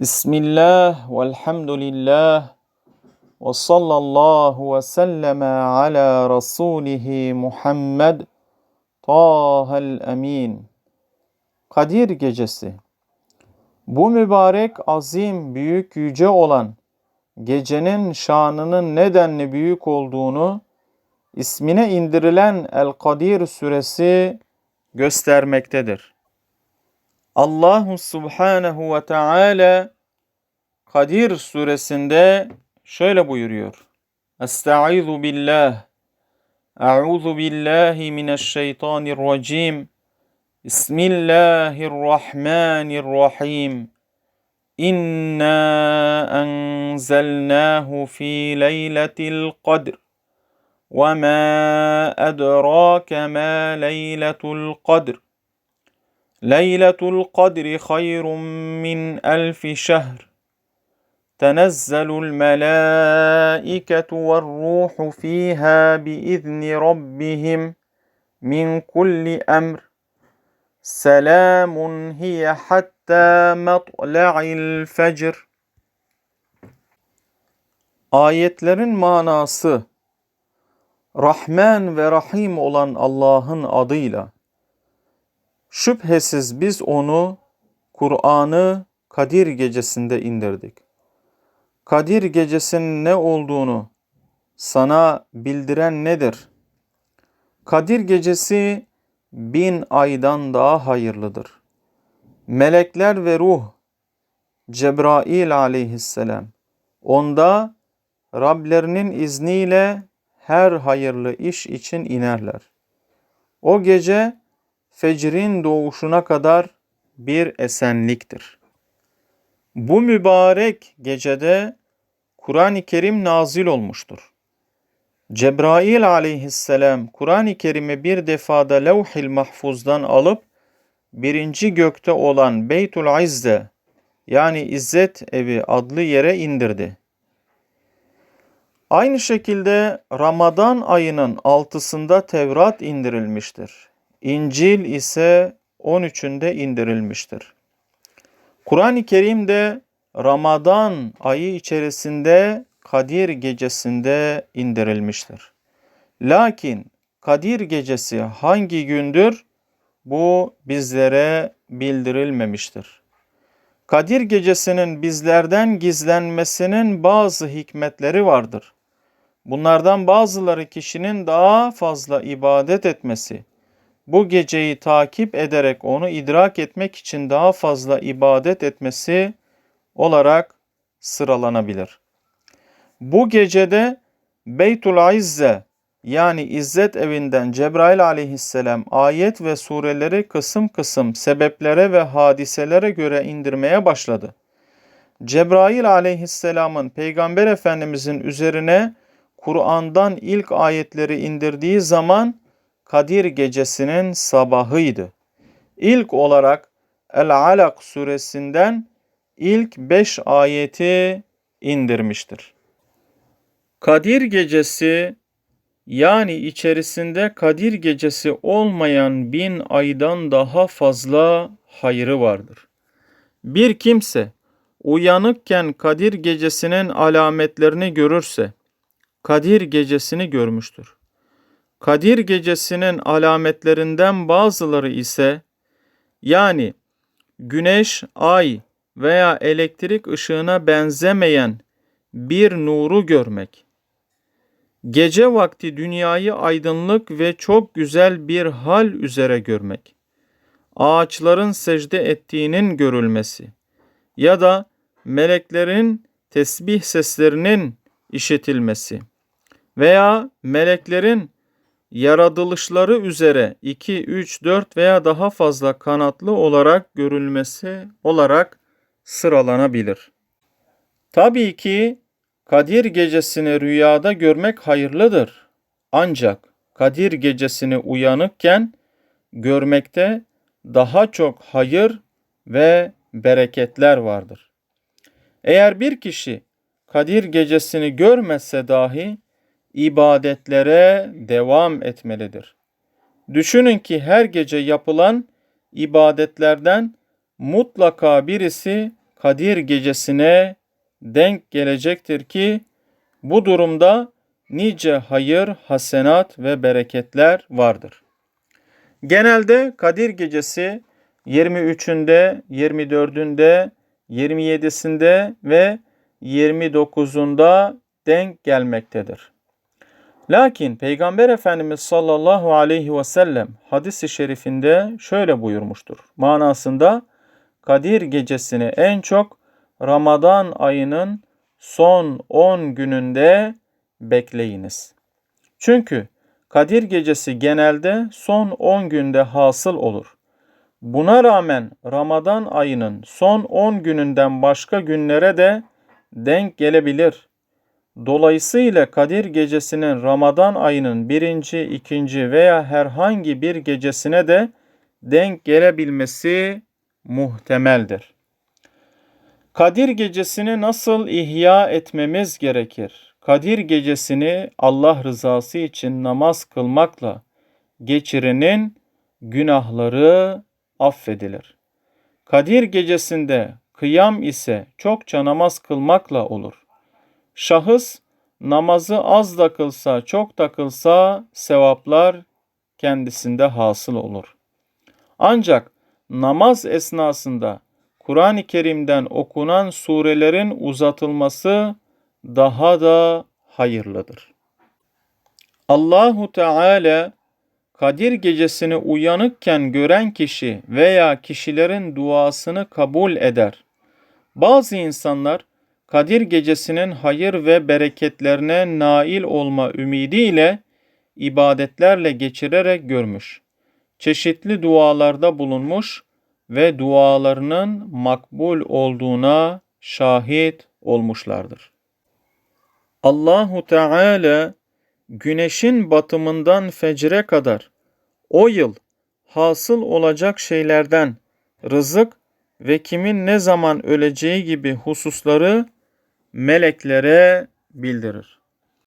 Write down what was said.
Bismillah velhamdülillah ve sallallahu ve selleme ala rasulihi Muhammed Tahel Emin. Kadir Gecesi Bu mübarek, azim, büyük, yüce olan gecenin şanının nedenli büyük olduğunu ismine indirilen El-Kadir suresi göstermektedir. Allahu Subhanahu ve Teala Kadir suresinde şöyle buyuruyor. Estaizu billah. Euzu billahi mineşşeytanirracim. Bismillahirrahmanirrahim. İnna enzelnahu fi leyletil kadr. Ve ma edrake ma leyletul kadr. ليلة القدر خير من ألف شهر. تنزل الملائكة والروح فيها بإذن ربهم من كل أمر. سلام هي حتى مطلع الفجر. Ayetlerin manası Rahman ve Rahim olan Allah'ın adıyla Şüphesiz biz onu, Kur'an'ı Kadir gecesinde indirdik. Kadir gecesinin ne olduğunu sana bildiren nedir? Kadir gecesi bin aydan daha hayırlıdır. Melekler ve ruh, Cebrail aleyhisselam, onda Rablerinin izniyle her hayırlı iş için inerler. O gece fecrin doğuşuna kadar bir esenliktir. Bu mübarek gecede Kur'an-ı Kerim nazil olmuştur. Cebrail aleyhisselam Kur'an-ı Kerim'i bir defada levh-i mahfuzdan alıp birinci gökte olan Beytul İzze yani İzzet Evi adlı yere indirdi. Aynı şekilde Ramazan ayının altısında Tevrat indirilmiştir. İncil ise 13'ünde indirilmiştir. Kur'an-ı Kerim'de Ramazan ayı içerisinde Kadir gecesinde indirilmiştir. Lakin Kadir gecesi hangi gündür? Bu bizlere bildirilmemiştir. Kadir gecesinin bizlerden gizlenmesinin bazı hikmetleri vardır. Bunlardan bazıları kişinin daha fazla ibadet etmesi, bu geceyi takip ederek onu idrak etmek için daha fazla ibadet etmesi olarak sıralanabilir. Bu gecede Beytul İzze yani İzzet evinden Cebrail aleyhisselam ayet ve sureleri kısım kısım sebeplere ve hadiselere göre indirmeye başladı. Cebrail aleyhisselamın Peygamber Efendimizin üzerine Kur'an'dan ilk ayetleri indirdiği zaman Kadir gecesinin sabahıydı. İlk olarak El-Alak suresinden ilk beş ayeti indirmiştir. Kadir gecesi yani içerisinde Kadir gecesi olmayan bin aydan daha fazla hayrı vardır. Bir kimse uyanıkken Kadir gecesinin alametlerini görürse Kadir gecesini görmüştür. Kadir gecesinin alametlerinden bazıları ise yani güneş, ay veya elektrik ışığına benzemeyen bir nuru görmek. Gece vakti dünyayı aydınlık ve çok güzel bir hal üzere görmek. Ağaçların secde ettiğinin görülmesi ya da meleklerin tesbih seslerinin işitilmesi veya meleklerin yaratılışları üzere 2, 3, 4 veya daha fazla kanatlı olarak görülmesi olarak sıralanabilir. Tabii ki Kadir gecesini rüyada görmek hayırlıdır. Ancak Kadir gecesini uyanıkken görmekte daha çok hayır ve bereketler vardır. Eğer bir kişi Kadir gecesini görmezse dahi ibadetlere devam etmelidir. Düşünün ki her gece yapılan ibadetlerden mutlaka birisi Kadir gecesine denk gelecektir ki bu durumda nice hayır, hasenat ve bereketler vardır. Genelde Kadir gecesi 23'ünde, 24'ünde, 27'sinde ve 29'unda denk gelmektedir. Lakin Peygamber Efendimiz sallallahu aleyhi ve sellem hadisi şerifinde şöyle buyurmuştur. Manasında Kadir gecesini en çok Ramazan ayının son 10 gününde bekleyiniz. Çünkü Kadir gecesi genelde son 10 günde hasıl olur. Buna rağmen Ramazan ayının son 10 gününden başka günlere de denk gelebilir. Dolayısıyla Kadir gecesinin Ramazan ayının birinci, ikinci veya herhangi bir gecesine de denk gelebilmesi muhtemeldir. Kadir gecesini nasıl ihya etmemiz gerekir? Kadir gecesini Allah rızası için namaz kılmakla geçirenin günahları affedilir. Kadir gecesinde kıyam ise çokça namaz kılmakla olur. Şahıs namazı az da kılsa çok da kılsa sevaplar kendisinde hasıl olur. Ancak namaz esnasında Kur'an-ı Kerim'den okunan surelerin uzatılması daha da hayırlıdır. Allahu Teala Kadir gecesini uyanıkken gören kişi veya kişilerin duasını kabul eder. Bazı insanlar Kadir gecesinin hayır ve bereketlerine nail olma ümidiyle ibadetlerle geçirerek görmüş. Çeşitli dualarda bulunmuş ve dualarının makbul olduğuna şahit olmuşlardır. Allahu Teala güneşin batımından fecre kadar o yıl hasıl olacak şeylerden rızık ve kimin ne zaman öleceği gibi hususları meleklere bildirir.